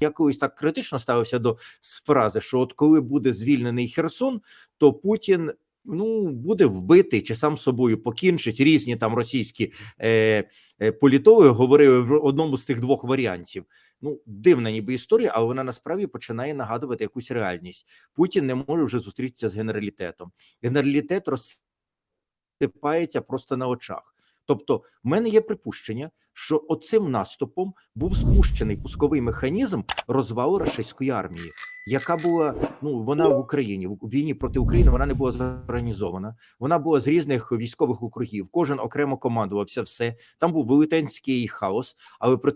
я колись так критично ставився до фрази, що от коли буде звільнений Херсон, то Путін ну буде вбитий чи сам собою покінчить. Різні там російські е, е, політологи говорили в одному з тих двох варіантів. Ну, дивна ніби історія, але вона насправді починає нагадувати якусь реальність. Путін не може вже зустрітися з генералітетом. Генералітет розсипається просто на очах. Тобто, в мене є припущення, що оцим наступом був спущений пусковий механізм розвалу російської армії, яка була ну вона в Україні в війні проти України. Вона не була зорганізована. Вона була з різних військових округів. Кожен окремо командувався. Все там був велетенський хаос, але при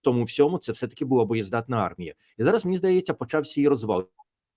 тому всьому це все таки була боєздатна армія. І зараз мені здається, почався її розвал.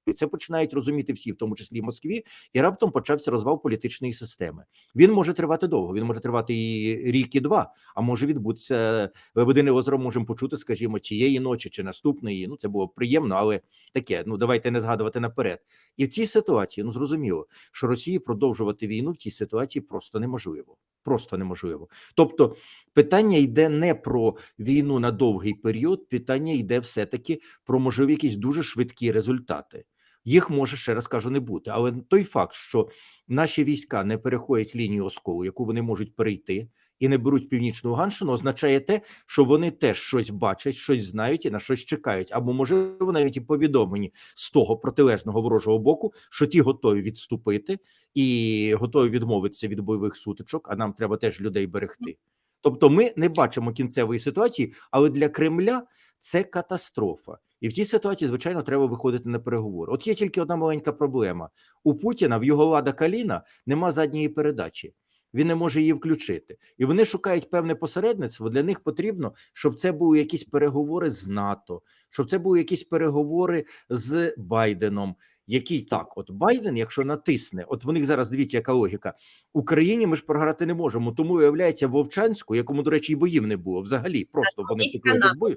І це починають розуміти всі, в тому числі в Москві, і раптом почався розвал політичної системи. Він може тривати довго. Він може тривати і рік, і два. А може відбутися Лебедине озеро. Можемо почути, скажімо, цієї ночі чи наступної. Ну це було приємно, але таке. Ну давайте не згадувати наперед. І в цій ситуації ну зрозуміло, що Росії продовжувати війну в цій ситуації просто неможливо. Просто неможливо. Тобто, питання йде не про війну на довгий період, питання йде все таки про можливі якісь дуже швидкі результати. Їх може ще раз кажу не бути, але той факт, що наші війська не переходять лінію осколу, яку вони можуть перейти, і не беруть північну Луганщину, означає те, що вони теж щось бачать, щось знають і на щось чекають, або можливо навіть і повідомлені з того протилежного ворожого боку, що ті готові відступити і готові відмовитися від бойових сутичок. А нам треба теж людей берегти. Тобто, ми не бачимо кінцевої ситуації, але для Кремля це катастрофа. І в цій ситуації, звичайно, треба виходити на переговори. От є тільки одна маленька проблема: у Путіна в його лада Каліна нема задньої передачі. Він не може її включити, і вони шукають певне посередництво. Для них потрібно, щоб це були якісь переговори з НАТО, щоб це були якісь переговори з Байденом. Який так, от Байден, якщо натисне, от в них зараз дивіться, яка логіка Україні. Ми ж програти не можемо. Тому виявляється Вовчанську, якому, до речі, і боїв не було взагалі. Просто вони НАТО. бою.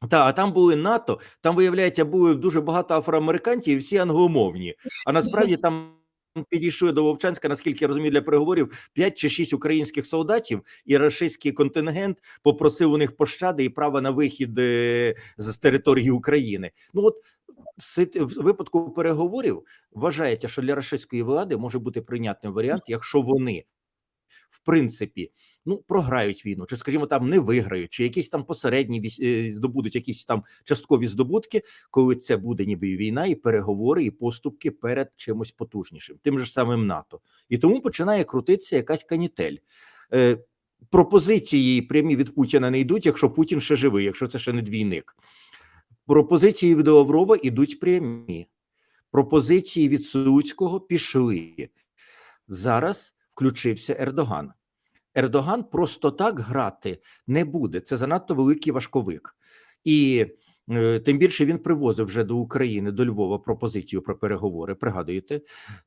Так, а там були НАТО, там, виявляється, були дуже багато афроамериканців, і всі англомовні. А насправді там підійшли до Вовчанська, наскільки я розумію, для переговорів 5 чи 6 українських солдатів, і рашистський контингент попросив у них пощади і права на вихід е, з території України. Ну от в випадку переговорів вважається, що для рашистської влади може бути прийнятним варіант, якщо вони в принципі ну програють війну, чи скажімо там не виграють, чи якісь там посередні е, здобудуть якісь там часткові здобутки, коли це буде ніби війна, і переговори, і поступки перед чимось потужнішим, тим же самим НАТО, і тому починає крутитися якась канітель. Е, пропозиції прямі від Путіна не йдуть, якщо Путін ще живий, якщо це ще не двійник. Пропозиції від Лаврова йдуть прямі. Пропозиції від Суцького пішли. Зараз включився Ердоган. Ердоган просто так грати не буде. Це занадто великий важковик. І тим більше він привозив вже до України, до Львова пропозицію про переговори. Пригадуєте?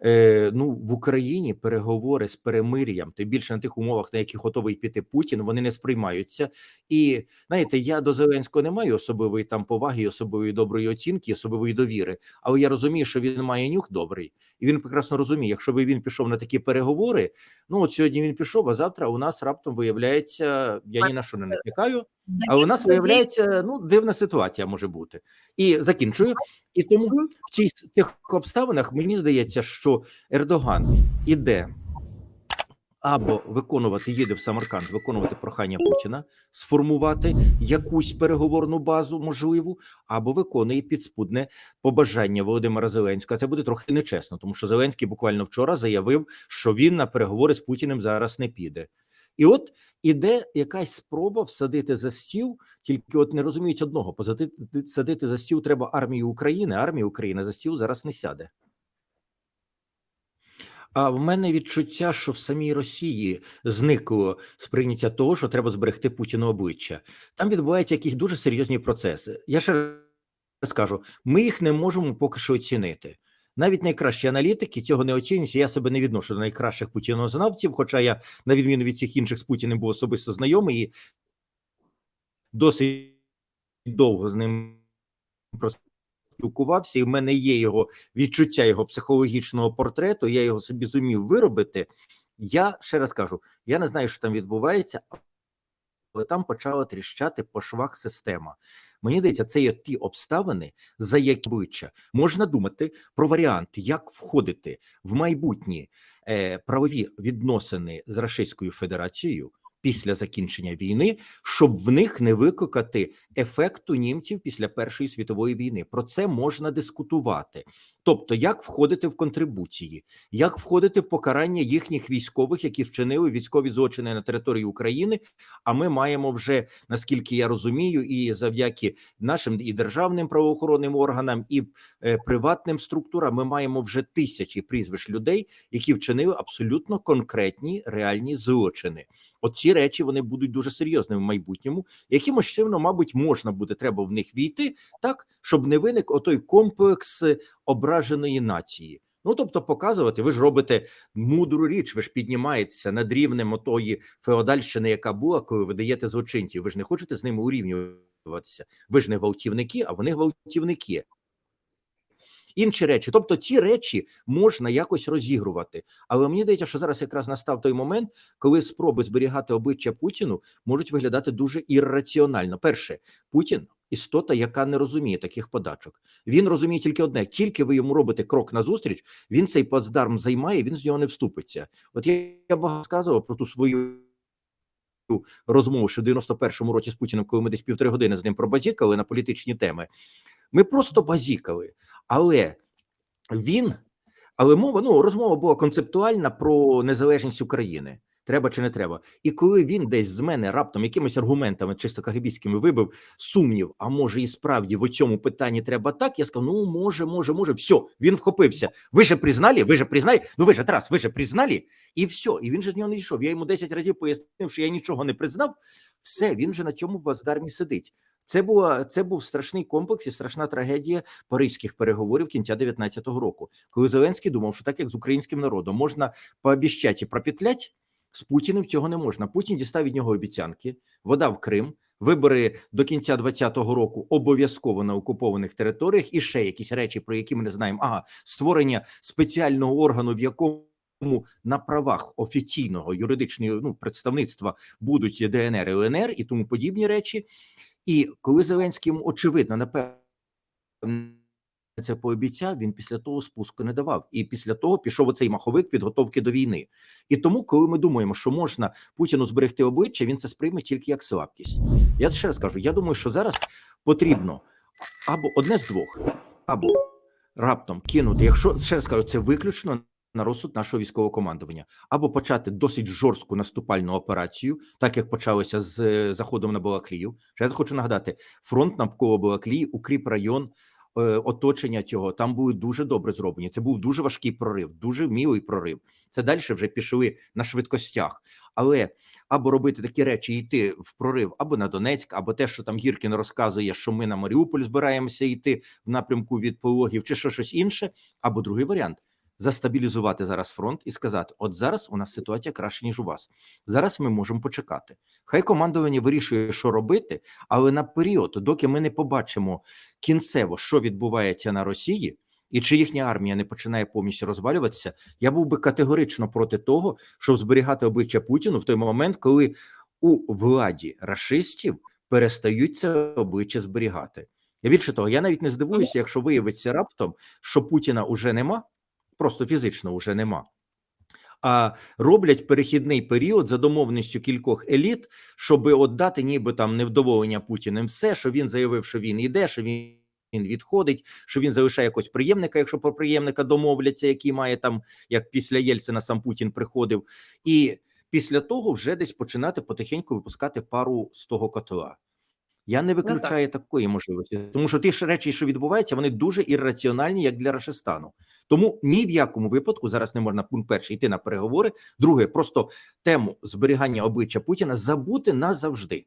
Е, ну в Україні переговори з перемир'ям, тим більше на тих умовах, на яких готовий піти Путін, вони не сприймаються. І знаєте, я до Зеленського не маю особливої там поваги, особливої доброї оцінки, особливої довіри. Але я розумію, що він має нюх добрий, і він прекрасно розуміє, якщо би він пішов на такі переговори. Ну от сьогодні він пішов, а завтра у нас раптом виявляється, я ні на що не натякаю. Але у нас виявляється ну дивна ситуація може бути. І закінчую. І тому в цих тих обставинах мені здається, що Ердоган іде або виконувати, їде в Самарканд, виконувати прохання Путіна, сформувати якусь переговорну базу можливу, або виконує підспудне побажання Володимира Зеленського. Це буде трохи нечесно, тому що Зеленський буквально вчора заявив, що він на переговори з Путіним зараз не піде. І от іде якась спроба всадити за стіл, тільки от не розуміють одного: посадити садити за стіл треба армію України. Армія України за стіл зараз не сяде. А в мене відчуття, що в самій Росії зникло сприйняття того, що треба зберегти Путіну обличчя. Там відбуваються якісь дуже серйозні процеси. Я ще раз скажу: ми їх не можемо поки що оцінити. Навіть найкращі аналітики цього не оцінюють. Я себе не відношу до найкращих путінознавців, хоча я, на відміну від всіх інших з Путіним, був особисто знайомий і досить довго з ним спілкувався, і в мене є його відчуття його психологічного портрету. Я його собі зумів виробити. Я ще раз кажу: я не знаю, що там відбувається, але там почала тріщати по швах система. Мені здається, це є ті обставини, за які обличчя можна думати про варіант, як входити в майбутні е, правові відносини з Російською Федерацією після закінчення війни, щоб в них не викликати ефекту німців після Першої світової війни. Про це можна дискутувати. Тобто, як входити в контрибуції, як входити в покарання їхніх військових, які вчинили військові злочини на території України. А ми маємо вже, наскільки я розумію, і завдяки нашим і державним правоохоронним органам, і е, приватним структурам, ми маємо вже тисячі прізвищ людей, які вчинили абсолютно конкретні реальні злочини. Оці речі вони будуть дуже серйозними в майбутньому. Якимось чином, мабуть, можна буде треба в них війти, так щоб не виник отой комплекс е, ображеної нації. Ну тобто, показувати, ви ж робите мудру річ, ви ж піднімаєтеся над рівнем отої феодальщини, яка була, коли ви даєте злочинців. Ви ж не хочете з ними урівнюватися. Ви ж не гвалтівники, а вони гвалтівники. Інші речі, тобто ці речі можна якось розігрувати, але мені здається, що зараз якраз настав той момент, коли спроби зберігати обличчя Путіну можуть виглядати дуже ірраціонально. Перше, Путін істота, яка не розуміє таких подачок. Він розуміє тільки одне: тільки ви йому робите крок назустріч, він цей плацдарм займає, він з нього не вступиться. От я, я багато сказував про ту свою. Розмову, що в 91-му році з Путіним, коли ми десь півтори години з ним пробазікали на політичні теми, ми просто базікали, але він, але мова ну розмова була концептуальна про незалежність України. Треба чи не треба, і коли він десь з мене раптом якимись аргументами, чисто кагибійськими вибив сумнів, а може і справді в цьому питанні треба так. Я сказав, ну може, може, може, все, він вхопився. Ви же признали, ви же признали, ну ви же Тарас, ви же признали, і все. І він же з нього не йшов. Я йому 10 разів пояснив, що я нічого не признав. Все, він же на цьому баздармі сидить. Це була це був страшний комплекс і страшна трагедія паризьких переговорів кінця 19-го року, коли Зеленський думав, що так як з українським народом можна пообіщати і пропетлять, з Путіним цього не можна. Путін дістав від нього обіцянки, вода в Крим, вибори до кінця 20-го року обов'язково на окупованих територіях, і ще якісь речі, про які ми не знаємо. Ага, створення спеціального органу, в якому на правах офіційного юридичного ну, представництва будуть ДНР і ЛНР і тому подібні речі. І коли Зеленський очевидно напевно це пообіцяв, він після того спуску не давав. І після того пішов оцей маховик підготовки до війни. І тому, коли ми думаємо, що можна Путіну зберегти обличчя, він це сприйме тільки як слабкість. Я ще раз кажу: я думаю, що зараз потрібно або одне з двох, або раптом кинути, якщо ще раз кажу, це виключно. На розсуд нашого військового командування або почати досить жорстку наступальну операцію, так як почалося з е, заходом на Балаклію. Ще раз хочу нагадати: фронт навколо Балаклії, укріп район, оточення цього там були дуже добре зроблені. Це був дуже важкий прорив, дуже вмілий прорив. Це далі вже пішли на швидкостях, але або робити такі речі, йти в прорив або на Донецьк, або те, що там Гіркін розказує, що ми на Маріуполь збираємося йти в напрямку від пологів, чи що щось інше, або другий варіант застабілізувати зараз фронт і сказати: от зараз у нас ситуація краще ніж у вас. Зараз ми можемо почекати. Хай командування вирішує, що робити, але на період, доки ми не побачимо кінцево, що відбувається на Росії. І чи їхня армія не починає повністю розвалюватися, я був би категорично проти того, щоб зберігати обличчя Путіну в той момент, коли у владі рашистів перестають це обличчя зберігати. Я більше того, я навіть не здивуюся, якщо виявиться раптом, що Путіна уже нема, просто фізично вже нема. А роблять перехідний період за домовністю кількох еліт, щоб отдати, ніби там невдоволення Путіним все, що він заявив, що він іде, що він. Відходить, що він залишає якогось приємника, якщо про приємника домовляться, який має там, як після Єльцина сам Путін приходив, і після того вже десь починати потихеньку випускати пару з того котла. Я не виключаю ну, такої можливості, тому що ті ж речі, що відбуваються, вони дуже ірраціональні, як для Рашистану. Тому ні в якому випадку зараз не можна пункт перший йти на переговори. Друге, просто тему зберігання обличчя Путіна забути назавжди.